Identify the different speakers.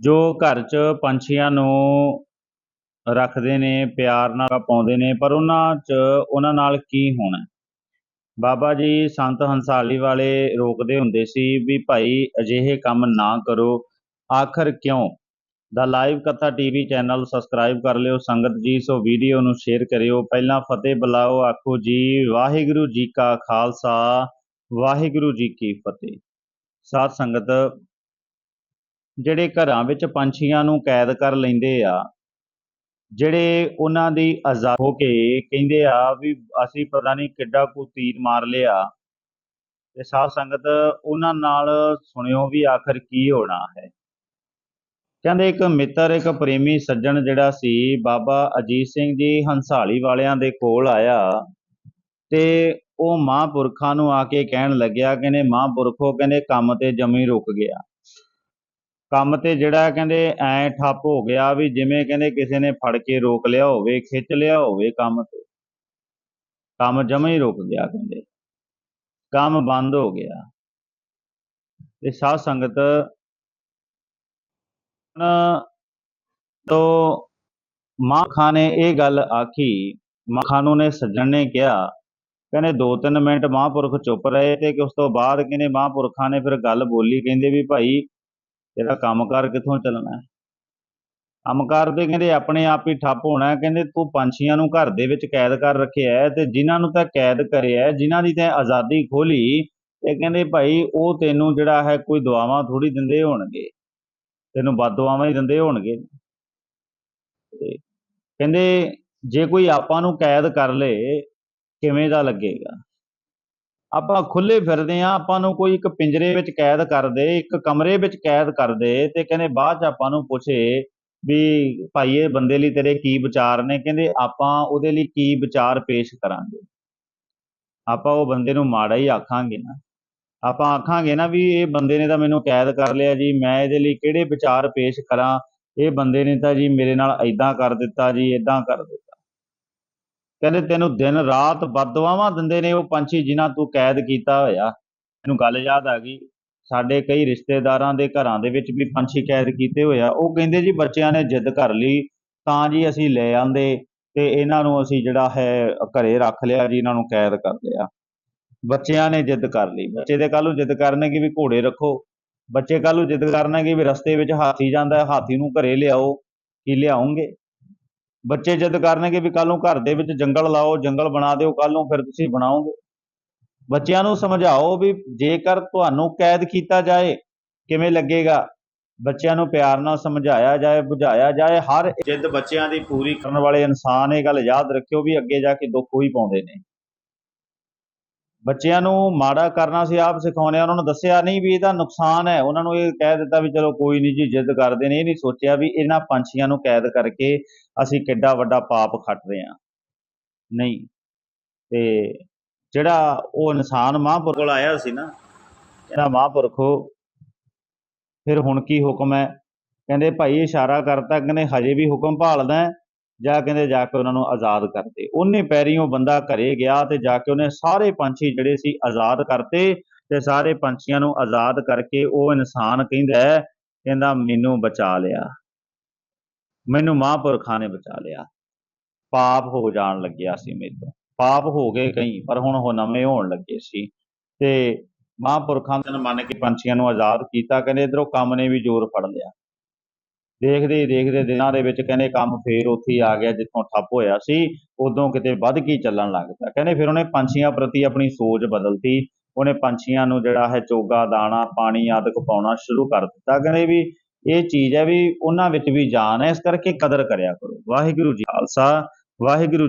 Speaker 1: ਜੋ ਘਰ 'ਚ ਪੰਛੀਆਂ ਨੂੰ ਰੱਖਦੇ ਨੇ, ਪਿਆਰ ਨਾਲ ਪਾਉਂਦੇ ਨੇ, ਪਰ ਉਹਨਾਂ 'ਚ ਉਹਨਾਂ ਨਾਲ ਕੀ ਹੋਣਾ? ਬਾਬਾ ਜੀ ਸੰਤ ਹੰਸਾਲੀ ਵਾਲੇ ਰੋਕਦੇ ਹੁੰਦੇ ਸੀ ਵੀ ਭਾਈ ਅਜਿਹੇ ਕੰਮ ਨਾ ਕਰੋ। ਆਖਰ ਕਿਉਂ? ਦਾ ਲਾਈਵ ਕਥਾ ਟੀਵੀ ਚੈਨਲ ਸਬਸਕ੍ਰਾਈਬ ਕਰ ਲਿਓ, ਸੰਗਤ ਜੀ, ਸੋ ਵੀਡੀਓ ਨੂੰ ਸ਼ੇਅਰ ਕਰਿਓ। ਪਹਿਲਾਂ ਫਤਿਹ ਬੁਲਾਓ, ਆਖੋ ਜੀ, ਵਾਹਿਗੁਰੂ ਜੀ ਕਾ ਖਾਲਸਾ, ਵਾਹਿਗੁਰੂ ਜੀ ਕੀ ਫਤਿਹ। ਸਾਧ ਸੰਗਤ ਜਿਹੜੇ ਘਰਾਂ ਵਿੱਚ ਪੰਛੀਆਂ ਨੂੰ ਕੈਦ ਕਰ ਲੈਂਦੇ ਆ, ਜਿਹੜੇ ਉਹਨਾਂ ਦੀ ਆਜ਼ਾਦ ਹੋ ਕੇ ਕਹਿੰਦੇ ਆ ਵੀ ਅਸੀਂ ਪਤਾ ਨਹੀਂ ਕਿੱਡਾ ਕੁ ਤੀਰ ਮਾਰ ਲਿਆ। ਤੇ ਸਾਧ ਸੰਗਤ ਉਹਨਾਂ ਨਾਲ ਸੁਣਿਓ ਵੀ ਆਖਰ ਕੀ ਹੋਣਾ ਹੈ। ਕਹਿੰਦੇ ਇੱਕ ਮਿੱਤਰ, ਇੱਕ ਪ੍ਰੇਮੀ ਸੱਜਣ ਜਿਹੜਾ ਸੀ, ਬਾਬਾ ਅਜੀਤ ਸਿੰਘ ਜੀ ਹੰਸਾਲੀ ਵਾਲਿਆਂ ਦੇ ਕੋਲ ਆਇਆ ਤੇ ਉਹ ਮਹਾਂਪੁਰਖਾਂ ਨੂੰ ਆ ਕੇ ਕਹਿਣ ਲੱਗਿਆ, ਕਹਿੰਦੇ ਮਹਾਂਪੁਰਖੋ ਕਹਿੰਦੇ ਕੰਮ ਤੇ ਜਮੀ ਰੁਕ ਗਿਆ। ਕੰਮ ਤੇ ਜਿਹੜਾ ਕਹਿੰਦੇ ਐ ਠੱਪ ਹੋ ਗਿਆ ਵੀ ਜਿਵੇਂ ਕਹਿੰਦੇ ਕਿਸੇ ਨੇ ਫੜ ਕੇ ਰੋਕ ਲਿਆ ਹੋਵੇ, ਖਿੱਚ ਲਿਆ ਹੋਵੇ ਕੰਮ ਤੇ, ਕੰਮ ਜਮਾ ਹੀ ਰੁਕ ਗਿਆ ਕਹਿੰਦੇ। ਕੰਮ ਬੰਦ ਹੋ ਗਿਆ। ਤੇ ਸਾਧ ਸੰਗਤ ਤੋਂ ਮਾਂ ਖਾਂ ਨੇ ਇਹ ਗੱਲ ਆਖੀ, ਮਾਂ ਖਾਂ ਨੇ ਸੱਜਣ ਨੇ ਕਿਹਾ, ਕਹਿੰਦੇ 2-3 ਮਿੰਟ ਮਹਾਂਪੁਰਖ ਚੁੱਪ ਰਹੇ ਤੇ ਕਿ ਉਸ ਤੋਂ ਬਾਅਦ ਕਹਿੰਦੇ ਮਹਾਂਪੁਰਖਾਂ ਨੇ ਫਿਰ ਗੱਲ ਬੋਲੀ, ਕਹਿੰਦੇ ਵੀ ਭਾਈ ਤੇਰਾ ਕੰਮਕਾਰ ਕਿੱਥੋਂ ਚੱਲਣਾ ਹੈ? ਕੰਮਕਾਰ ਤੇ ਕਹਿੰਦੇ ਆਪਣੇ ਆਪ ਹੀ ਠੱਪ ਹੋਣਾ ਕਹਿੰਦੇ ਤੂੰ ਪੰਛੀਆਂ ਨੂੰ ਘਰ ਦੇ ਵਿੱਚ ਕੈਦ ਕਰ ਰੱਖਿਆ ਹੈ ਤੇ ਜਿਨ੍ਹਾਂ ਨੂੰ ਤਾਂ ਕੈਦ ਕਰਿਆ ਹੈ, ਜਿਨ੍ਹਾਂ ਦੀ ਤਾਂ ਆਜ਼ਾਦੀ ਖੋਲੀ, ਤੇ ਕਹਿੰਦੇ ਭਾਈ ਉਹ ਤੈਨੂੰ ਜਿਹੜਾ ਹੈ ਕੋਈ ਦੁਆਵਾਂ ਥੋੜੀ ਦਿੰਦੇ ਹੋਣਗੇ। ਤੈਨੂੰ ਬਦਦੁਆਵਾਂ ਹੀ ਦਿੰਦੇ ਹੋਣਗੇ। ਕਹਿੰਦੇ ਜੇ ਕੋਈ ਆਪਾਂ ਨੂੰ ਕੈਦ ਕਰ ਲੇ, ਕਿਵੇਂ ਦਾ ਲੱਗੇਗਾ? ਆਪਾਂ ਖੁੱਲੇ ਫਿਰਦੇ ਆ, ਆਪਾਂ ਨੂੰ ਕੋਈ ਇੱਕ ਪਿੰਜਰੇ ਵਿੱਚ ਕੈਦ ਕਰ ਦੇ, ਇੱਕ ਕਮਰੇ ਵਿੱਚ ਕੈਦ ਕਰ ਦੇ ਤੇ ਕਹਿੰਦੇ ਬਾਅਦ ਚ ਆਪਾਂ ਨੂੰ ਪੁੱਛੇ ਵੀ ਭਾਈ ਇਹ ਬੰਦੇ ਲਈ ਤੇਰੇ ਕੀ ਵਿਚਾਰ ਨੇ? ਕਹਿੰਦੇ ਆਪਾਂ ਉਹਦੇ ਲਈ ਕੀ ਵਿਚਾਰ ਪੇਸ਼ ਕਰਾਂਗੇ? ਆਪਾਂ ਉਹ ਬੰਦੇ ਨੂੰ ਮਾੜਾ ਹੀ ਆਖਾਂਗੇ ਨਾ। ਆਪਾਂ ਆਖਾਂਗੇ ਨਾ ਵੀ ਇਹ ਬੰਦੇ ਨੇ ਤਾਂ ਮੈਨੂੰ ਕੈਦ ਕਰ ਲਿਆ ਜੀ, ਮੈਂ ਇਹਦੇ ਲਈ ਕਿਹੜੇ ਵਿਚਾਰ ਪੇਸ਼ ਕਰਾਂ? ਇਹ ਬੰਦੇ ਨੇ ਤਾਂ ਜੀ ਮੇਰੇ ਨਾਲ ਐਦਾਂ ਕਰ ਦਿੱਤਾ ਜੀ ਐਦਾਂ ਕਰ ਦਿੱਤਾ। ਕਹਿੰਦੇ ਤੈਨੂੰ ਦਿਨ ਰਾਤ ਬਦਦੁਆਵਾਂ ਦਿੰਦੇ ਨੇ ਉਹ ਪੰਛੀ ਜਿਨ੍ਹਾਂ ਤੂੰ ਕੈਦ ਕੀਤਾ ਹੋਇਆ। ਮੈਨੂੰ ਗੱਲ ਯਾਦ ਆ ਗਈ, ਸਾਡੇ ਕਈ ਰਿਸ਼ਤੇਦਾਰਾਂ ਦੇ ਘਰਾਂ ਦੇ ਵਿੱਚ ਵੀ ਪੰਛੀ ਕੈਦ ਕੀਤੇ ਹੋਇਆ ਉਹ ਕਹਿੰਦੇ ਜੀ ਬੱਚਿਆਂ ਨੇ ਜਿੱਦ ਕਰ ਲਈ, ਤਾਂ ਜੀ ਅਸੀਂ ਲੈ ਆਂਦੇ ਤੇ ਇਹਨਾਂ ਨੂੰ ਅਸੀਂ ਜਿਹੜਾ ਹੈ ਘਰੇ ਰੱਖ ਲਿਆ ਜੀ, ਇਹਨਾਂ ਨੂੰ ਕੈਦ ਕਰ ਲਿਆ। ਬੱਚਿਆਂ ਨੇ ਜਿੱਦ ਕਰ ਲਈ। ਬੱਚੇ ਦੇ ਕੱਲ ਨੂੰ ਜਿੱਦ ਕਰਨਗੇ ਵੀ ਘੋੜੇ ਰੱਖੋ। ਬੱਚੇ ਕੱਲ ਨੂੰ ਜਿੱਦ ਕਰਨਗੇ ਵੀ ਰਸਤੇ ਵਿੱਚ ਹਾਥੀ ਜਾਂਦਾ ਹਾਥੀ ਨੂੰ ਘਰੇ ਲਿਆਓ, ਕੀ ਲਿਆਉਂਗੇ? ਬੱਚੇ ਜਿੱਦ ਕਰਨਗੇ ਵੀ ਕੱਲ ਨੂੰ ਘਰ ਦੇ ਵਿੱਚ ਜੰਗਲ ਲਾਓ, ਜੰਗਲ ਬਣਾ ਦਿਓ ਕੱਲ ਨੂੰ ਫਿਰ ਤੁਸੀਂ ਬਣਾਓਗੇ। ਬੱਚਿਆਂ ਨੂੰ ਸਮਝਾਓ ਵੀ ਜੇਕਰ ਤੁਹਾਨੂੰ ਕੈਦ ਕੀਤਾ ਜਾਏ, ਕਿਵੇਂ ਲੱਗੇਗਾ? ਬੱਚਿਆਂ ਨੂੰ ਪਿਆਰ ਨਾਲ ਸਮਝਾਇਆ ਜਾਏ, ਬੁਝਾਇਆ ਜਾਏ, ਹਰ ਜਿੱਦ ਬੱਚਿਆਂ ਦੀ ਪੂਰੀ ਕਰਨ ਵਾਲੇ ਇਨਸਾਨ, ਇਹ ਗੱਲ ਯਾਦ ਰੱਖਿਓ ਵੀ ਅੱਗੇ ਜਾ ਕੇ ਦੁੱਖ ਹੀ ਪਾਉਂਦੇ ਨੇ। ਬੱਚਿਆਂ ਨੂੰ ਮਾੜਾ ਕਰਨਾ ਸੀ, ਆਪ ਸਿਖਾਉਂਦੇ ਆ ਉਹਨਾਂ ਨੂੰ ਦੱਸਿਆ ਨਹੀਂ ਵੀ ਇਹਦਾ ਨੁਕਸਾਨ ਹੈ। ਉਹਨਾਂ ਨੂੰ ਇਹ ਕਹਿ ਦਿੱਤਾ ਵੀ ਚਲੋ ਕੋਈ ਨਹੀਂ ਜੀ, ਜਿੱਦ ਕਰਦੇ ਨੇ। ਇਹ ਨਹੀਂ ਸੋਚਿਆ ਵੀ ਇਹਨਾਂ ਪੰਛੀਆਂ ਨੂੰ ਕੈਦ ਕਰਕੇ ਅਸੀਂ ਕਿੱਡਾ ਵੱਡਾ ਪਾਪ ਖੱਟ ਰਹੇ ਹਾਂ। ਨਹੀਂ। ਤੇ ਜਿਹੜਾ ਉਹ ਇਨਸਾਨ ਮਹਾਂਪੁਰਖ ਕੋਲ ਆਇਆ ਸੀ ਨਾ ਇਹਦਾ ਮਹਾਂਪੁਰਖੋ, ਫਿਰ ਹੁਣ ਕੀ ਹੁਕਮ ਹੈ? ਕਹਿੰਦੇ, ਭਾਈ, ਇਸ਼ਾਰਾ ਕਰਤਾ, ਕਹਿੰਦੇ, ਹਜੇ ਵੀ ਹੁਕਮ ਭਾਲਦਾ ਜਾਂ ਕਹਿੰਦੇ ਜਾ ਕੇ ਉਹਨਾਂ ਨੂੰ ਆਜ਼ਾਦ ਕਰਤੇ ਉਹਨੇ ਪੈਰੀਂ ਉਹ ਬੰਦਾ ਘਰੇ ਗਿਆ ਤੇ ਜਾ ਕੇ ਉਹਨੇ ਸਾਰੇ ਪੰਛੀ ਜਿਹੜੇ ਸੀ ਆਜ਼ਾਦ ਕਰਤੇ ਤੇ ਸਾਰੇ ਪੰਛੀਆਂ ਨੂੰ ਆਜ਼ਾਦ ਕਰਕੇ ਉਹ ਇਨਸਾਨ ਕਹਿੰਦਾ ਕਹਿੰਦਾ ਮੈਨੂੰ ਬਚਾ ਲਿਆ। ਮੈਨੂੰ ਮਹਾਂਪੁਰਖਾਂ ਨੇ ਬਚਾ ਲਿਆ। ਪਾਪ ਹੋ ਜਾਣ ਲੱਗਿਆ ਸੀ ਮੇਰੇ ਤੋਂ। ਪਾਪ ਹੋ ਗਏ ਕਈ, ਪਰ ਹੁਣ ਉਹ ਨਵੇਂ ਹੋਣ ਲੱਗੇ ਸੀ। ਤੇ ਮਹਾਂਪੁਰਖਾਂ ਨੇ ਮੰਨ ਕੇ ਪੰਛੀਆਂ ਨੂੰ ਆਜ਼ਾਦ ਕੀਤਾ, ਕਹਿੰਦੇ ਇਧਰੋਂ ਕੰਮ ਨੇ ਵੀ ਜ਼ੋਰ ਫੜ ਲਿਆ। ਦੇਖਦੇ ਹੀ ਦੇਖਦੇ ਦਿਨਾਂ ਦੇ ਵਿੱਚ ਕਹਿੰਦੇ ਕੰਮ ਫੇਰ ਉੱਥੇ ਹੀ ਆ ਗਿਆ, ਜਿੱਥੋਂ ਠੱਪ ਹੋਇਆ ਸੀ, ਉਦੋਂ ਕਿਤੇ ਵੱਧ ਕੇ ਚੱਲਣ ਲੱਗ ਪਿਆ। ਕਹਿੰਦੇ ਫਿਰ ਉਹਨੇ ਪੰਛੀਆਂ ਪ੍ਰਤੀ ਆਪਣੀ ਸੋਚ ਬਦਲਤੀ। ਉਹਨੇ ਪੰਛੀਆਂ ਨੂੰ ਜਿਹੜਾ ਹੈ ਚੋਗਾ, ਦਾਣਾ, ਪਾਣੀ ਆਦਿਕ ਪਾਉਣਾ ਸ਼ੁਰੂ ਕਰ ਦਿੱਤਾ। ਕਹਿੰਦੇ ਵੀ ਇਹ ਚੀਜ਼ ਹੈ ਵੀ ਉਹਨਾਂ ਵਿੱਚ ਵੀ ਜਾਨ ਹੈ, ਇਸ ਕਰਕੇ ਕਦਰ ਕਰਿਆ ਕਰੋ। ਵਾਹਿਗੁਰੂ ਜੀ ਖਾਲਸਾ, ਵਾਹਿਗੁਰੂ ਜੀ